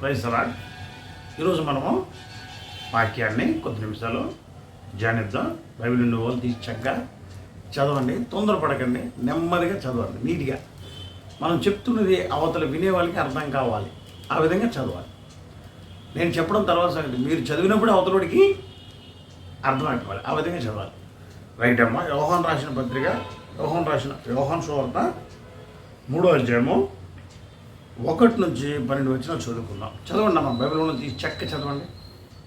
Praise అలా ఈరోజు మనము వాక్యాన్ని కొద్ది నిమిషాలు ధ్యానిద్దాం. బైబిల్ నుండి వాళ్ళు తీసి చక్కగా చదవండి. తొందరపడకండి. నెమ్మదిగా చదవండి. నీట్గా. మనం చెప్తున్నది అవతల వినే వాళ్ళకి అర్థం కావాలి. ఆ విధంగా చదవాలి. నేను చెప్పడం తర్వాత సంగతి. మీరు చదివినప్పుడు అవతలడికి అర్థమైపోవాలి. ఆ విధంగా చదవాలి. రైట్ అమ్మా. యోహాన్ రాసిన పత్రిక యోహాన్ రాసిన యోహాన్ సువార్త మూడో అధ్యాయము. ఒకటి నుంచి పన్నెండు వచ్చిన చదువుకుందాం. చదవండి అమ్మ బైబిల్ నుంచి చక్క చదవండి.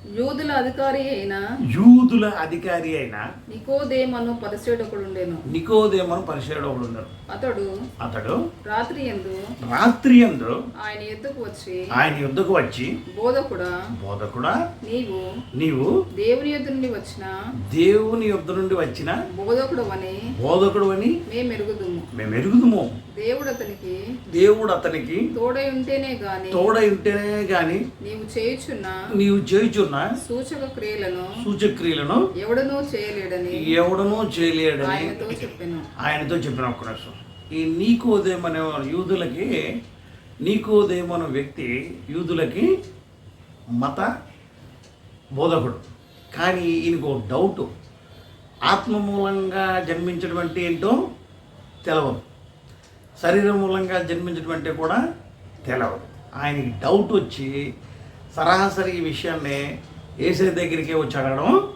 యూదుల అధికారి అయిన యూదుల అధికారి అయిన నికోదేమను పరిశీలకుడుండెను నికోదేమను పరిశీలన ఒకడు అతడు అతడు రాత్రి ఎందు రాత్రి అందు ఆయన ఎద్దుకు వచ్చి ఆయన యుద్ధకు వచ్చి బోధకుడా బోధకుడా నీవు నీవు దేవుని యొద్ద నుండి వచ్చిన దేవుని యుద్ధ నుండి వచ్చిన బోధకుడు అని బోధకుడు అని మేము ఎరుగుదుము మేము ఎరుగుదుము దేవుడు అతనికి దేవుడు అతనికి తోడై ఉంటేనే గాని తోడై ఉంటేనే గాని నీవు చేయుచున్న నీవు చేయుచున్న సూచక క్రియలను సూచక్రియలను ఎవడనూ చేయలేడని ఎవడనూ చేయలేడని ఆయనతో చెప్పాను. ఆయనతో చెప్పిన ఒక్క నిమిషం. ఈ నీకోదేం అనే యూదులకి నీకోదేం అనే వ్యక్తి యూదులకి మత బోధకుడు. కానీ ఈయనకు ఒక డౌట్. ఆత్మ మూలంగా జన్మించడం అంటే ఏంటో తెలవదు. శరీరం మూలంగా జన్మించడం అంటే కూడా తెలవదు. ఆయనకి డౌట్ వచ్చి సరాసరి ఈ విషయాన్ని ఏసై దగ్గరికి వచ్చి అడగడం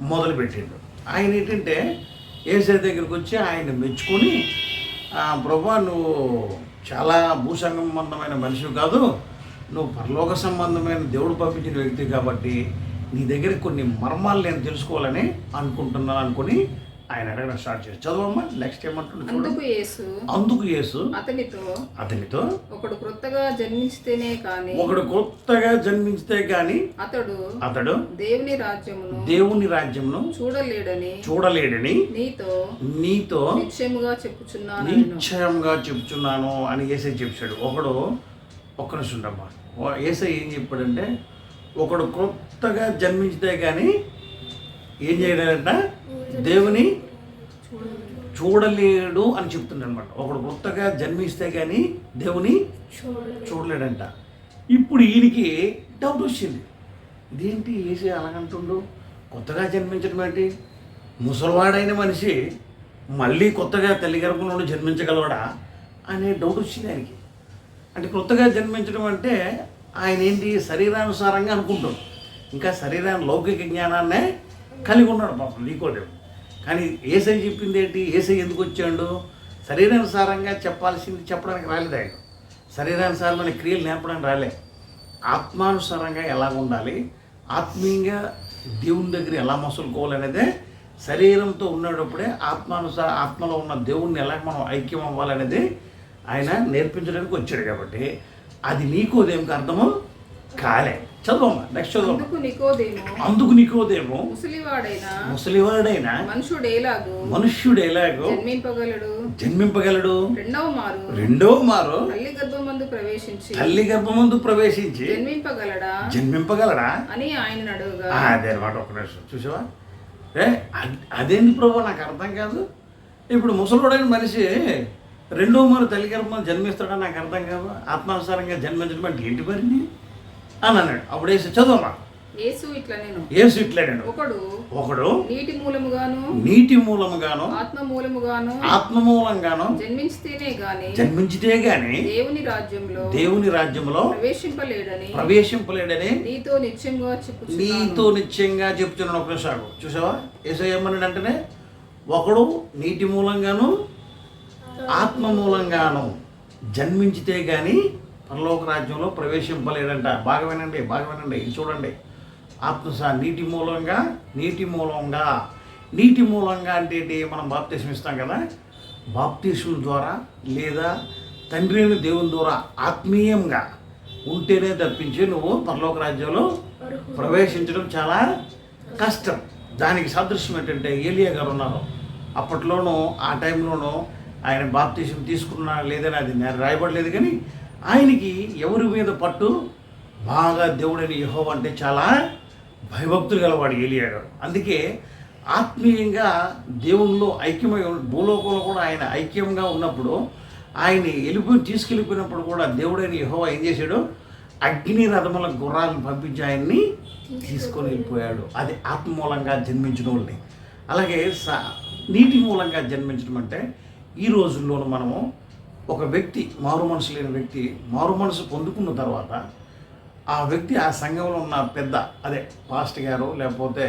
మొదలుపెట్టిండు. ఆయన ఏంటంటే ఏసై దగ్గరికి వచ్చి ఆయన మెచ్చుకొని ప్రభా నువ్వు చాలా భూసంబంధమైన మనిషి కాదు. నువ్వు పరలోక సంబంధమైన దేవుడు పంపించిన వ్యక్తి కాబట్టి నీ దగ్గర కొన్ని మర్మాలు నేను తెలుసుకోవాలని అనుకుంటున్నాను అనుకుని ఆయన అడగడం స్టార్ట్ చేసి చదవమ్మా నెక్స్ట్ ఏమంటుండే అందుకు యేసు. అందుకు యేసు. అతనితో. అతనితో. ఒకడు క్రొత్తగా జన్మించితేనే కాని. ఒకడు కొత్తగా జన్మించితే గాని అతడు అతడు దేవుని రాజ్యమును దేవుని రాజ్యంను చూడలేడని చూడలేడని నీతో నీతో నిశ్చయముగా చెప్పుచున్నాను నేను నిశ్చయంగా చెప్తున్నాను అని ఏసై చెప్పాడు. ఒకడు ఒక్క నిమిషం ఉండమ్మా ఏసై ఏం చెప్పాడంటే ఒకడు కొత్తగా జన్మించితే కానీ ఏం చేయలేడంట దేవుని చూడలేడు అని చెప్తున్నాడు అనమాట ఒకడు కొత్తగా జన్మిస్తే కానీ దేవుని చూడలేడంట. ఇప్పుడు ఈయనకి డౌట్ వచ్చింది. ఇదేంటి ఏసీ అలాగంటుండు? కొత్తగా జన్మించడం ఏంటి? ముసలివాడైన మనిషి మళ్ళీ కొత్తగా తల్లి గర్భం నుండి జన్మించగలవాడా అనే డౌట్ వచ్చింది ఆయనకి. అంటే కొత్తగా జన్మించడం అంటే ఆయన ఏంటి? శరీరానుసారంగా అనుకుంటాడు. ఇంకా శరీరాన్ని లౌకిక జ్ఞానాన్నే కలిగి ఉన్నాడు పాపం. నీకోదేవుడు కానీ ఏసై చెప్పింది ఏంటి ఏసై ఎందుకు వచ్చాడు? శరీరానుసారంగా చెప్పాల్సింది చెప్పడానికి రాలేదు ఆయన. శరీరానుసారమైన క్రియలు నేర్పడానికి రాలే. ఆత్మానుసారంగా ఎలా ఉండాలి? ఆత్మీయంగా దేవుని దగ్గర ఎలా మసులుకోవాలనేదే శరీరంతో ఉన్నప్పుడే ఆత్మానుసార ఆత్మలో ఉన్న దేవుణ్ణి ఎలా మనం ఐక్యం అవ్వాలనేది ఆయన నేర్పించడానికి వచ్చాడు కాబట్టి అది నీకు అదేమికి అర్థము కాలే. చదవమ్మా నెక్స్ట్ చదవమ్మా. అందుకు నికోదేము. ముసలివాడైన ముసలివాడైన మనుష్యుడు ఎలాగో జన్మింపగలడు జన్మింపగలడు రెండవ మారు రెండో మారు తల్లి గర్భమందు ప్రవేశించి తల్లి గర్భమందు ప్రవేశించి జన్మింపగలడా? జన్మింపగలడా? అని ఆయన అడుగుగా. అదే అనమాట ఒక నిమిషం చూసావా? ఏ అద్- అదేంటి ప్రభు నాకు అర్థం కాదు. ఇప్పుడు ముసలోడైన మనిషి రెండో మారు తల్లి గర్భం జన్మిస్తాడని నాకు అర్థం కాదు. ఆత్మానుసారంగా జన్మించడం అంటే ఏంటి మరి? అని అన్నాడు. అప్పుడు వేసి చదవమ్మా. యేసు ఇట్లా నేను. ఏసు ఇట్లాడాడు ఒకడు. ఒకడు. నీటి మూలముగాను. నీటి మూలముగాను. ఆత్మ మూలముగాను. ఆత్మ మూలంగాను. జన్మించితేనే గాని. జన్మించితే గాని. దేవుని రాజ్యంలో దేవుని రాజ్యంలో ప్రవేశింపలేడని. ప్రవేశింపలేడని. నీతో నిత్యంగా చెప్పుచున్నాను. నీతో నిశ్చయంగా చెప్తున్నాను ఒక సాగు చూసావా? ఏసో ఏమన్నాడు అంటేనే ఒకడు నీటి మూలంగాను ఆత్మ మూలంగాను జన్మించితే గాని పరలోక రాజ్యంలో ప్రవేశింపలేడంట బాగా వినండి బాగా వినండి. ఇది చూడండి. ఆత్మసా నీటి మూలంగా నీటి మూలంగా. నీటి మూలంగా అంటే ఏంటి? మనం బాప్తీసం ఇస్తాం కదా. బాప్తీసం ద్వారా లేదా తండ్రి అయిన దేవుని ద్వారా ఆత్మీయంగా ఉంటేనే తప్పించి నువ్వు పరలోక రాజ్యంలో ప్రవేశించడం చాలా కష్టం. దానికి సదృశ్యం ఏంటంటే ఏలియా గారు ఉన్నారు. అప్పట్లోనూ ఆ టైంలోనూ ఆయన బాప్తీసం తీసుకున్నా లేదని అది నేను రాయబడలేదు కానీ ఆయనకి ఎవరి మీద పట్టు? బాగా దేవుడైన యహో అంటే చాలా భయభక్తులు గలవాడు ఏలియా గారు అందుకే ఆత్మీయంగా దేవుల్లో ఐక్యమై భూలోకంలో కూడా ఆయన ఐక్యంగా ఉన్నప్పుడు ఆయన వెళ్ళిపోయి తీసుకెళ్ళిపోయినప్పుడు కూడా దేవుడైన యహో ఏం చేశాడు? అగ్ని రథముల గుర్రాలను పంపించి ఆయన్ని తీసుకొని వెళ్ళిపోయాడు. అది ఆత్మ మూలంగా జన్మించిన వాళ్ళని. అలాగే స నీటి మూలంగా జన్మించడం అంటే ఈ రోజుల్లోనూ మనము ఒక వ్యక్తి మారు మనసు లేని వ్యక్తి మారు మనసు పొందుకున్న తర్వాత ఆ వ్యక్తి ఆ సంఘంలో ఉన్న పెద్ద అదే పాస్ట్ గారు లేకపోతే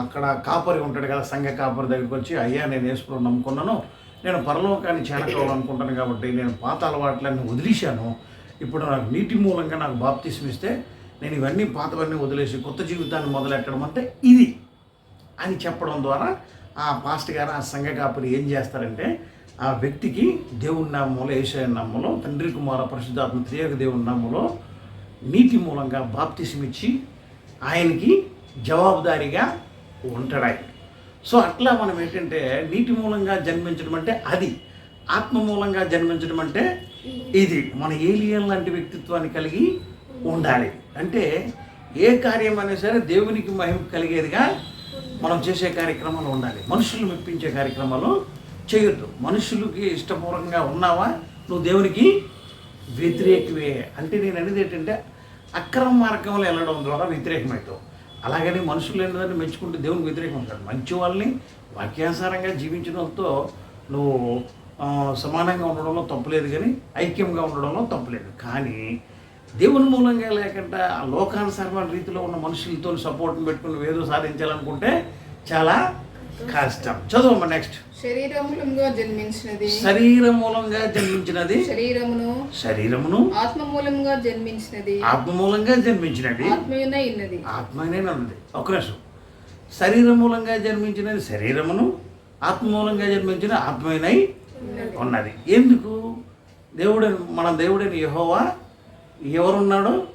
అక్కడ కాపరి ఉంటాడు కదా సంఘ కాపరి దగ్గరికి వచ్చి అయ్యా నేను వేసుకుని నమ్ముకున్నాను నేను పరలోకాన్ని చేరకోవాలనుకుంటాను కాబట్టి నేను పాత అలవాట్లన్నీ వదిలేశాను. ఇప్పుడు నాకు నీటి మూలంగా నాకు బాప్తిసం ఇస్తే నేను ఇవన్నీ పాతవన్నీ వదిలేసి కొత్త జీవితాన్ని మొదలెట్టడం అంటే ఇది అని చెప్పడం ద్వారా ఆ పాస్ట్ గారు ఆ సంఘ కాపరి ఏం చేస్తారంటే ఆ వ్యక్తికి దేవుని నామంలో ఏషయ నామంలో తండ్రి కుమార పరిశుద్ధాత్మ త్రియేక దేవుని నామంలో నీటి మూలంగా బాప్తిసం ఇచ్చి ఆయనకి జవాబుదారీగా ఉంటాడు ఆయన సో అట్లా మనం ఏంటంటే నీటి మూలంగా జన్మించడం అంటే అది. ఆత్మ మూలంగా జన్మించడం అంటే ఇది. మన ఏలియన్ లాంటి వ్యక్తిత్వాన్ని కలిగి ఉండాలి. అంటే ఏ కార్యం అయినా సరే దేవునికి మహిమ కలిగేదిగా మనం చేసే కార్యక్రమాలు ఉండాలి. మనుషులు మెప్పించే కార్యక్రమాలు చేయొద్దు. మనుషులకి ఇష్టపూర్వకంగా ఉన్నావా? నువ్వు దేవునికి వ్యతిరేకమే అంటే నేను అనేది ఏంటంటే అక్రమ మార్గంలో వెళ్ళడం ద్వారా వ్యతిరేకమవుతావు అలాగని మనుషులు ఏంటంటే మెచ్చుకుంటే దేవునికి వ్యతిరేకం ఉంటాడు మంచి వాళ్ళని వాక్యానుసారంగా జీవించిన వాళ్ళతో నువ్వు సమానంగా ఉండడంలో తప్పులేదు కానీ ఐక్యంగా ఉండడంలో తప్పులేదు కానీ దేవుని మూలంగా లేకుండా ఆ లోకానుసారమైన రీతిలో ఉన్న మనుషులతో సపోర్ట్ని పెట్టుకుని ఏదో సాధించాలనుకుంటే చాలా కష్టం చదువు నెక్స్ట్ శరీరములంగా జన్మించినది. శరీర మూలంగా జన్మించినది. శరీరమును శరీరమును ఆత్మ మూలంగా జన్మించినది. ఆత్మ మూలంగా జన్మించినది. ఆత్మయున ఇన్నది ఆత్మనే ఉన్నది. ఒక నిమిషం. శరీర మూలంగా జన్మించినది శరీరమును ఆత్మ మూలంగా జన్మించిన ఆత్మీయనై ఉన్నది. ఎందుకు? దేవుడు మన దేవుడైన యెహోవా ఎవరున్నాడు?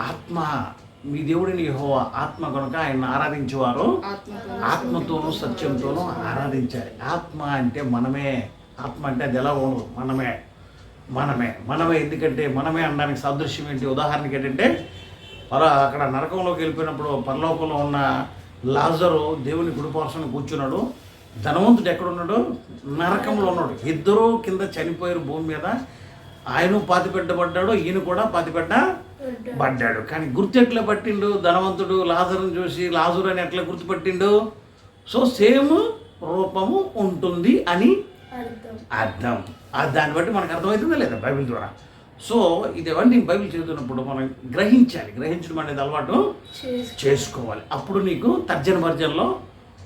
ఆత్మ. మీ దేవుడిని యెహోవా ఆత్మ కనుక ఆయన ఆరాధించేవారు. ఆత్మతో ఆత్మతోనూ సత్యంతోనూ ఆరాధించాలి. ఆత్మ అంటే మనమే. ఆత్మ అంటే అది ఎలా ఉండదు? మనమే. మనమే. మనమే ఎందుకంటే మనమే అనడానికి సాదృశ్యం ఏంటి? ఉదాహరణకి ఏంటంటే పర అక్కడ నరకంలోకి వెళ్ళిపోయినప్పుడు పరలోకంలో ఉన్న లాజరు దేవుని గుడిపార్శ్వన కూర్చున్నాడు. ధనవంతుడు ఎక్కడున్నాడు నరకంలో ఉన్నాడు. ఇద్దరూ కింద చనిపోయారు భూమి మీద. ఆయన పాతిపెట్టబడ్డాడు ఈయన కూడా పాతిపెట్ట పడ్డాడు కానీ గుర్తు ఎట్లా పట్టిండు? ధనవంతుడు లాజరుని చూసి లాజరు అని ఎట్లా గుర్తుపట్టిండు? సో సేమ్ రూపము ఉంటుంది అని అర్థం. ఆ దాన్ని బట్టి మనకు అర్థమవుతుందా లేదా బైబిల్ ద్వారా? సో ఇదేవన్నీ బైబిల్ చదువుతున్నప్పుడు మనం గ్రహించాలి. గ్రహించడం అనేది అలవాటు చేసుకోవాలి. అప్పుడు నీకు తర్జన భర్జనలో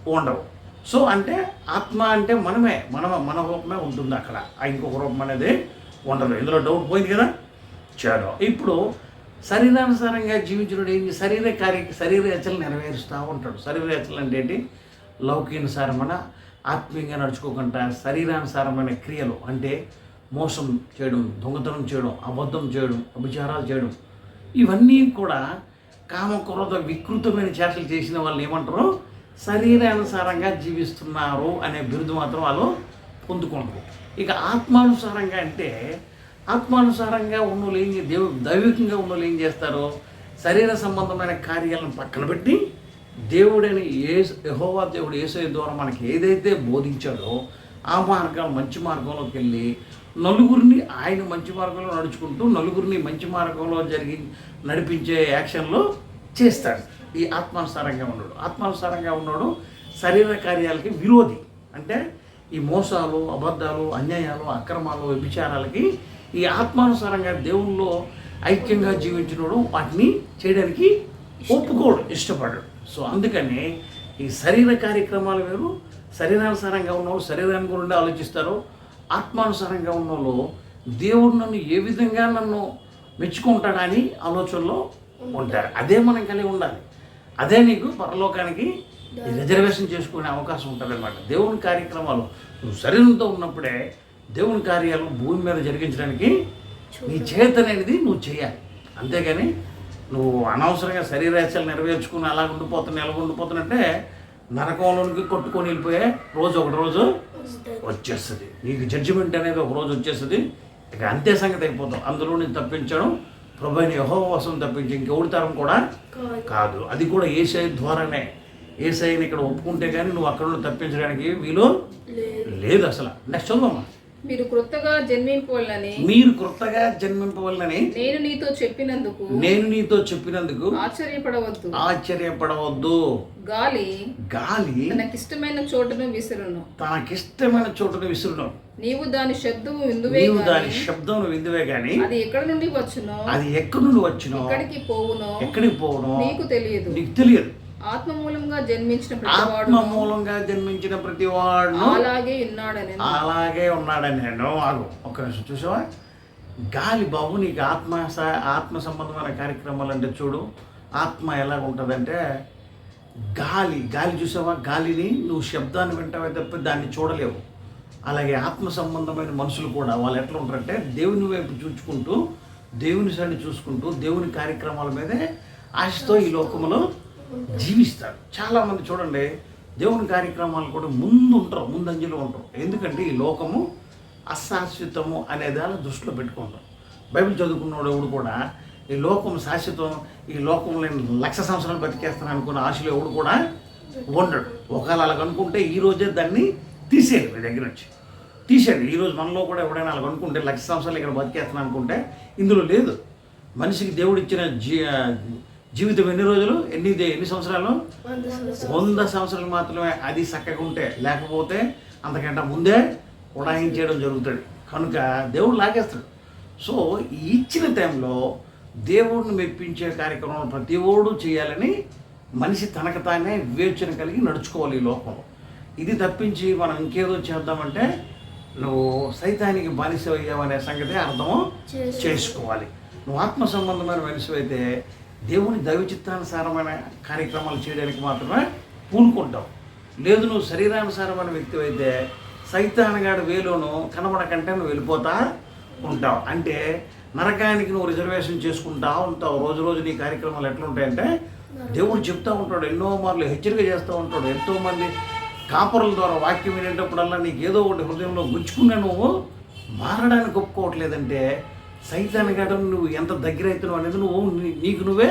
ఉండవు. సో అంటే ఆత్మ అంటే మనమే మన మన రూపమే ఉంటుంది అక్కడ. ఇంకొక రూపం అనేది ఉండరు. ఇందులో డౌట్ పోయింది కదా? చాలు ఇప్పుడు శరీరానుసారంగా జీవించడం ఏంటి శరీర కార్య శరీర రచనలు నెరవేరుస్తూ ఉంటాడు. శరీర రచనలు అంటే ఏంటి? లౌకికానుసారమైన ఆత్మీయంగా నడుచుకోకుండా శరీరానుసారమైన క్రియలు అంటే మోసం చేయడం దొంగతనం చేయడం అబద్ధం చేయడం అభిచారాలు చేయడం. ఇవన్నీ కూడా కామక్రోధ వికృతమైన చేష్టలు చేసిన వాళ్ళు ఏమంటారు? శరీరానుసారంగా జీవిస్తున్నారు అనే బిరుదు మాత్రం వాళ్ళు పొందుకుంటారు ఇక ఆత్మానుసారంగా అంటే ఆత్మానుసారంగా ఉన్నోళ్ళు ఏం చే- దేవు దైవికంగా ఉన్నోళ్ళు ఏం చేస్తారు శరీర సంబంధమైన కార్యాలను పక్కన పెట్టి దేవుడని ఏ యహోవా దేవుడు ఏసే ద్వారా మనకి ఏదైతే బోధించాడో ఆ మార్గం మంచి మార్గంలోకి వెళ్ళి నలుగురిని ఆయన మంచి మార్గంలో నడుచుకుంటూ నలుగురిని మంచి మార్గంలో జరిగి నడిపించే యాక్షన్లో చేస్తాడు. ఈ ఆత్మానుసారంగా ఉన్నాడు. ఆత్మానుసారంగా ఉన్నాడు శరీర కార్యాలకి విరోధి. అంటే ఈ మోసాలు అబద్ధాలు అన్యాయాలు అక్రమాలు వ్యభిచారాలకి ఈ ఆత్మానుసారంగా దేవుల్లో ఐక్యంగా జీవించినోడు వాటిని చేయడానికి ఒప్పుకోడు ఇష్టపడడు. సో అందుకని ఈ శరీర కార్యక్రమాలు వేరు శరీరానుసారంగా ఉన్నవాళ్ళు శరీరాన్ని గురించి ఆలోచిస్తారు ఆత్మానుసారంగా ఉన్నోళ్ళు దేవుడు నన్ను ఏ విధంగా నన్ను మెచ్చుకుంటాడని ఆలోచనలో ఉంటారు. అదే మనం కలిగి ఉండాలి. అదే నీకు పరలోకానికి రిజర్వేషన్ చేసుకునే అవకాశం ఉంటుంది అనమాట దేవుని కార్యక్రమాలు నువ్వు శరీరంతో ఉన్నప్పుడే దేవుని కార్యాలు భూమి మీద జరిగించడానికి నీ చేతనేది నువ్వు చేయాలి. అంతేగాని నువ్వు అనవసరంగా శరీరేచ్ఛలు నెరవేర్చుకుని అలా ఉండిపోతున్నా ఎలా ఉండిపోతున్నట్టే నరకంలోనికి కొట్టుకొని వెళ్ళిపోయే రోజు ఒక రోజు వచ్చేస్తుంది. నీకు జడ్జిమెంట్ అనేది ఒక రోజు వచ్చేస్తుంది. ఇక అంతే సంగతి అయిపోతాం. అందులో నేను తప్పించడం ప్రభుని యహో కోసం తప్పించి ఇంకెవరి తరం కూడా కాదు. అది కూడా ఏసై ద్వారానే. ఏసైని ఇక్కడ ఒప్పుకుంటే కానీ నువ్వు అక్కడ నుండి తప్పించడానికి వీలు లేదు. అసలు. నెక్స్ట్ చదువమ్మా మీరు క్రొత్తగా జన్మింపవాలని మీరు క్రొత్తగా జన్మింపవలనని నేను నీతో చెప్పినందుకు నేను నీతో చెప్పినందుకు ఆశ్చర్యపడవద్దు. ఆశ్చర్యపడవద్దు. గాలి గాలి తనకిష్టమైన చోటును విసురును. తనకిష్టమైన చోటును విసురును. నీవు దాని శబ్దము విందువే నీవు దాని శబ్దం విందువే గాని అది ఎక్కడి నుండి వచ్చునో అది ఎక్కడి నుండి వచ్చినో ఎక్కడికి పోవునో ఎక్కడికి పోవడం నీకు తెలియదు. నీకు తెలియదు. ఆత్మ మూలంగా జన్మించిన ప్రతివాడు ఆత్మ మూలంగా జన్మించిన ప్రతి వాడును అలాగే ఉన్నాడని. అలాగే ఉన్నాడని ఒక్క నిమిషం చూసావా? గాలి బాబు నీకు ఆత్మ ఆత్మ సంబంధమైన కార్యక్రమాలు అంటే చూడు. ఆత్మ ఎలా ఉంటుందంటే గాలి గాలి చూసావా? గాలిని నువ్వు శబ్దాన్ని వింటావే తప్ప దాన్ని చూడలేవు. అలాగే ఆత్మ సంబంధమైన మనుషులు కూడా వాళ్ళు ఎట్లా ఉంటారంటే దేవుని వైపు చూసుకుంటూ దేవుని సైడ్ చూసుకుంటూ దేవుని కార్యక్రమాల మీదే ఆశతో ఈ లోకంలో జీవిస్తారు. చాలామంది చూడండి దేవుని కార్యక్రమాలు కూడా ముందు ఉంటారు ముందంజలో ఉంటారు. ఎందుకంటే ఈ లోకము అశాశ్వతము అనే దాన్ని దృష్టిలో పెట్టుకుంటారు. బైబిల్ చదువుకున్నవాడు ఎవడు కూడా ఈ లోకం శాశ్వతం ఈ లోకంలో నేను లక్ష సంవత్సరాలు బతికేస్తాను అనుకున్న ఆశలు ఎవడు కూడా ఉండడు. ఒకవేళ అలాగ అనుకుంటే ఈ రోజే దాన్ని తీసేయాలి మీ దగ్గర నుంచి. తీసేయండి ఈరోజు మనలో కూడా ఎవడైనా అలాగ అనుకుంటే లక్ష సంవత్సరాలు ఇక్కడ బతికేస్తాను అనుకుంటే ఇందులో లేదు. మనిషికి దేవుడు ఇచ్చిన జీ జీవితం ఎన్ని రోజులు? ఎన్ని ఎన్ని సంవత్సరాలు? వంద సంవత్సరాలు. మాత్రమే అది చక్కగా ఉంటే లేకపోతే అంతకంటే ముందే ఉడాయించేయడం జరుగుతుంది. కనుక దేవుడు లాగేస్తాడు. సో ఇచ్చిన టైంలో దేవుడిని మెప్పించే కార్యక్రమం ప్రతి ఓడు చేయాలని మనిషి తనకు తానే వివేచన కలిగి నడుచుకోవాలి ఈ లోకంలో. ఇది తప్పించి మనం ఇంకేదో చేద్దామంటే నువ్వు సైతానికి బానిస అయ్యావనే సంగతి అర్థం చేసుకోవాలి. నువ్వు ఆత్మ సంబంధమైన మనిషి అయితే దేవుని దైవచిత్తానుసారమైన కార్యక్రమాలు చేయడానికి మాత్రమే పూనుకుంటావు లేదు నువ్వు శరీరానుసారమైన వ్యక్తి అయితే సైతానగాడు వేలోను కనబడకంటే నువ్వు వెళ్ళిపోతా ఉంటావు. అంటే నరకానికి నువ్వు రిజర్వేషన్ చేసుకుంటా ఉంటావు. రోజు రోజు నీ కార్యక్రమాలు ఎట్లుంటాయంటే దేవుడు చెప్తూ ఉంటాడు ఎన్నో మార్లు హెచ్చరిక చేస్తూ ఉంటాడు. ఎంతోమంది కాపరుల ద్వారా వాక్యం వినేటప్పుడల్లా నీకు ఏదో ఒకటి హృదయంలో గుచ్చుకున్న నువ్వు మారడానికి ఒప్పుకోవట్లేదంటే సైతాన్ని గడ నువ్వు ఎంత దగ్గర అవుతున్నావు అనేది నువ్వు నీకు నువ్వే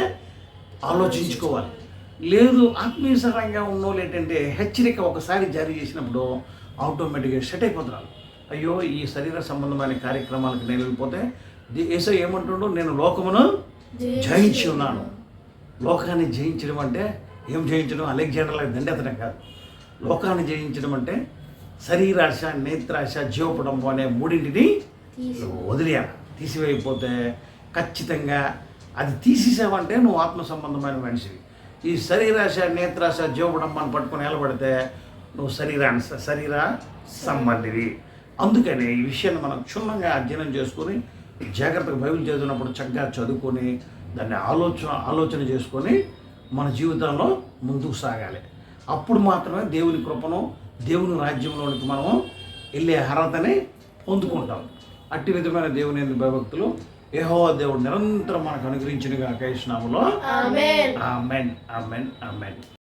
ఆలోచించుకోవాలి. లేదు ఆత్మీయసరంగా ఉన్నోళ్ళు ఏంటంటే హెచ్చరిక ఒకసారి జారీ చేసినప్పుడు ఆటోమేటిక్గా సెట్ అయిపోతున్నారు అయ్యో ఈ శరీర సంబంధమైన కార్యక్రమాలకు నేను వెళ్ళిపోతే యేసు ఏమంటుండో నేను లోకమును జయించి ఉన్నాను లోకాన్ని జయించడం అంటే ఏం జయించడం? అలెగ్జాండర్ లాగా దండెత్తడం కాదు. లోకాన్ని జయించడం అంటే శరీరాశ నేత్రాశ జీవపడం అనే మూడింటిని వదిలేయాలి. తీసివేయకపోతే ఖచ్చితంగా అది తీసేసావంటే నువ్వు ఆత్మ సంబంధమైన మనిషివి. ఈ శరీరాశ నేత్రాశ జీవపడంబాన్ని పట్టుకొని నిలబడితే నువ్వు శరీరాన్ని శరీర సంబంధివి. అందుకని ఈ విషయాన్ని మనం క్షుణ్ణంగా అధ్యయనం చేసుకొని జాగ్రత్తగా బైబిల్ చదివినప్పుడు చక్కగా చదువుకొని దాన్ని ఆలోచన ఆలోచన చేసుకొని మన జీవితంలో ముందుకు సాగాలి. అప్పుడు మాత్రమే దేవుని కృపను దేవుని రాజ్యంలోనికి మనము వెళ్ళే అర్హతని పొందుకుంటాం. అట్టి విధమైన దేవుని భయభక్తులు యెహోవా దేవుడు నిరంతరం మనకు అనుగ్రహించిన కృష్ణాములో ఆమేన్. ఆమెన్. ఆమెన్. ఆమెన్.